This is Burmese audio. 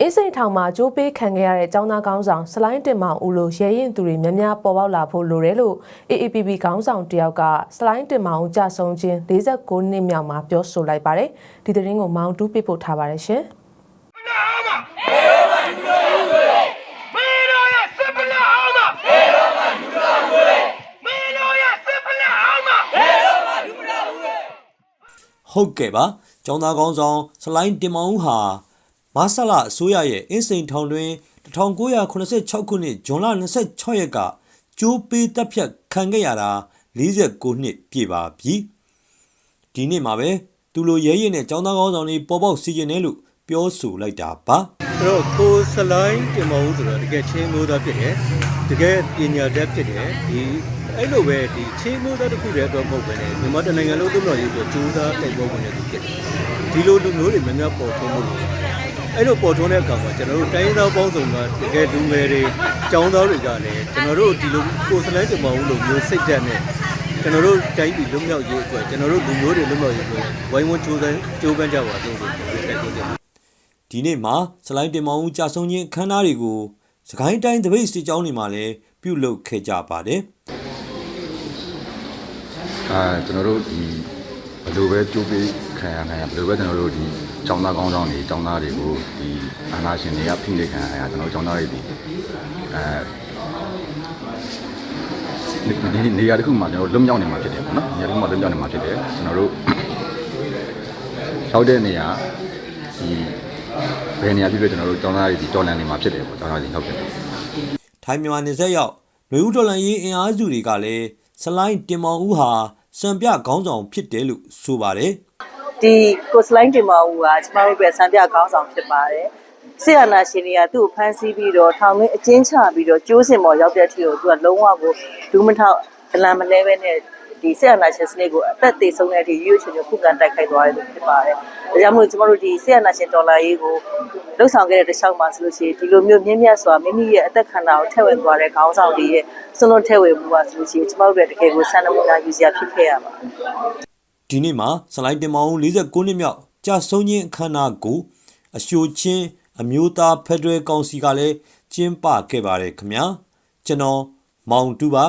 အင်းစိန်ထောင်မှာကြိုးပေးခံခဲ့ရတဲ့ចောင်းသားကောင်းဆောင်စလိုင်းတင်မောင်ဦးလိုရဲရင်သူတွေများများပေါ်ပေါက်လာဖို့လိုတယ်လို့ AAPP ကောင်းဆောင်တယောက်ကစလိုင်းတင်မောင်ဦးကြဆုံးခြင်း49နှစ်မြောက်မှာပြောဆိုလိုက်ပါတယ်ဒီသတင်းကိုမောင်တူးပြပို့ထားပါတယ်ရှင်မင်းတို့ရဲ့စစ်ပလက်အောင်မဘယ်တော့မှလူလာဘူးလေမင်းတို့ရဲ့စစ်ပလက်အောင်မဘယ်တော့မှလူလာဘူးလေဟုတ်ကဲ့ပါကျောင်းသားကောင်းဆောင်စလိုင်းတင်မောင်ဦးဟာ မဆလာအစိုးရရဲ့အင်းစိန်ထောင်တွင်1986ခုနှစ်ဇွန်လ26ရက်ကကျိုးပေးတပ်ဖြတ်ခံခဲ့ရတာ49နှစ်ပြည့်ပါပြီဒီနေ့မှာပဲသူလိုရဲရဲနဲ့ကျောင်းသားကောင်းဆောင်တွေပေါ်ပေါက်စီခြင်းတယ်လို့ပြောဆိုလိုက်တာပါအဲ့တော့ကိုစလိုင်းတင်မအောင်ဆိုတော့တကယ်ချင်းမိုးသားဖြစ်တယ်တကယ်ပညာတတ်ဖြစ်တယ်ဒီအဲ့လိုပဲဒီချင်းမိုးသားတစ်ခုတည်းတော့မဟုတ်ဘဲနဲ့မြန်မာတနိုင်ငံလုံးသုံးတော်ရေးပြီးစူးစမ်းတိုက်ပွဲဝင်နေသူဖြစ်တယ်ဒီလိုလူမျိုးတွေများများပေါ်ထွန်းမှုလို့ အဲ့လိုပေါ်ထွန်းတဲ့အခါမှာကျွန်တော်တို့တိုင်းရင်းသားပေါင်းစုံကတကယ်လူငယ်တွေကျောင်းသားတွေကလည်းကျွန်တော်တို့ဒီလိုကိုစလိုင်းတင်မအောင်လို့မျိုးစိတ်ဓာတ်နဲ့ကျွန်တော်တို့တိုင်းပြည်လွတ်မြောက်ရေးအတွက်ကျွန်တော်တို့လူမျိုးတွေလွတ်မြောက်ရေးအတွက်ဝိုင်းဝန်းကြိုးပမ်းကြိုးပမ်းကြပါစို့လို့တိုက်တွန်းတယ်ဒီနေ့မှာစလိုင်းတင်မောင်ဦးကြာဆုံးခြင်းအခမ်းအနားတွေကိုစကိုင်းတိုင်းတပိတ်စစ်ကြောင်းတွေမှာလည်းပြုလုပ်ခဲ့ကြပါတယ်အာကျွန်တော်တို့ဒီဘယ်လိုပဲကြိုးပေးခံရနိုင်ရဘယ်လိုပဲကျွန်တော်တို့ဒီ ကျောင်းသားကောင်းဆောင်တွေကျောင်းသားတွေကိုဒီအာဏာရှင်တွေကဖိနှိပ်ခံရတာကျွန်တော်ကျောင်းသားတွေဒီအဲဒီနေရာတစ်ခုမှာကျွန်တော်လွတ်မြောက်နေမှာဖြစ်တယ်ပေါ့နော်နေရာတစ်ခုမှာလွတ်မြောက်နေမှာဖြစ်တယ်ကျွန်တော်တို့ရောက်တဲ့နေရာဒီဘယ်နေရာဖြစ်ဖြစ်ကျွန်တော်တို့ကျောင်းသားတွေဒီတော်လန်နေမှာဖြစ်တယ်ပေါ့ကျောင်းသားတွေရောက်တယ်ထိုင်းမြန်မာနေဆက်ရောက်လူဦးတော်လန်ရေးအင်အားစုတွေကလည်းစလိုင်းတင်မောင်ဦးဟာစံပြခေါင်းဆောင်ဖြစ်တယ်လို့ဆိုပါတယ် ဒီကိုစလိုင်းတင်မဦးကကျမတို့အတွက်စံပြကောင်းဆောင်ဖြစ်ပါတယ်။ဆီယနာရှင်တွေကသူ့ကိုဖမ်းဆီးပြီးတော့ထောင်ထဲအကျဉ်းချပြီးတော့ကျိုးစင်ပေါ်ရောက်တဲ့အထိကိုသူကလုံးဝကိုဒူးမထောက်အလံမလဲပဲနဲ့ဒီဆီယနာရှင်စနစ်ကိုအသက်သေးဆုံးတဲ့အထိရွေးချယ်ချယ်ခုခံတိုက်ခိုက်သွားတယ်လို့ဖြစ်ပါတယ်။ဒါကြောင့်မို့ကျမတို့ဒီဆီယနာရှင်ဒေါ်လာရေးကိုလှုပ်ဆောင်ခဲ့တဲ့တစ်လျှောက်မှာဆိုလို့ရှိရင်ဒီလိုမျိုးမြင့်မြတ်စွာမိမိရဲ့အသက်ခန္ဓာကိုထည့်ဝင်သွားတဲ့ခေါင်းဆောင်တွေရဲ့စွန့်လွတ်ထည့်ဝင်မှုပါဆိုလို့ရှိရင်ကျမတို့ရဲ့တကယ်ကိုစံနမူနာယူစရာဖြစ်ခဲ့ရပါတယ်။ ဒီနေ့မှာစလိုင်းတင်မောင်ဦး49နှစ်မြောက်ကြာဆုံးခြင်းအခမ်းအနားကိုအရှိုချင်းအမျိုးသားဖက်ဒရယ်ကောင်စီကလည်းကျင်းပခဲ့ပါတယ်ခင်ဗျာကျွန်တော်မောင်တူပါ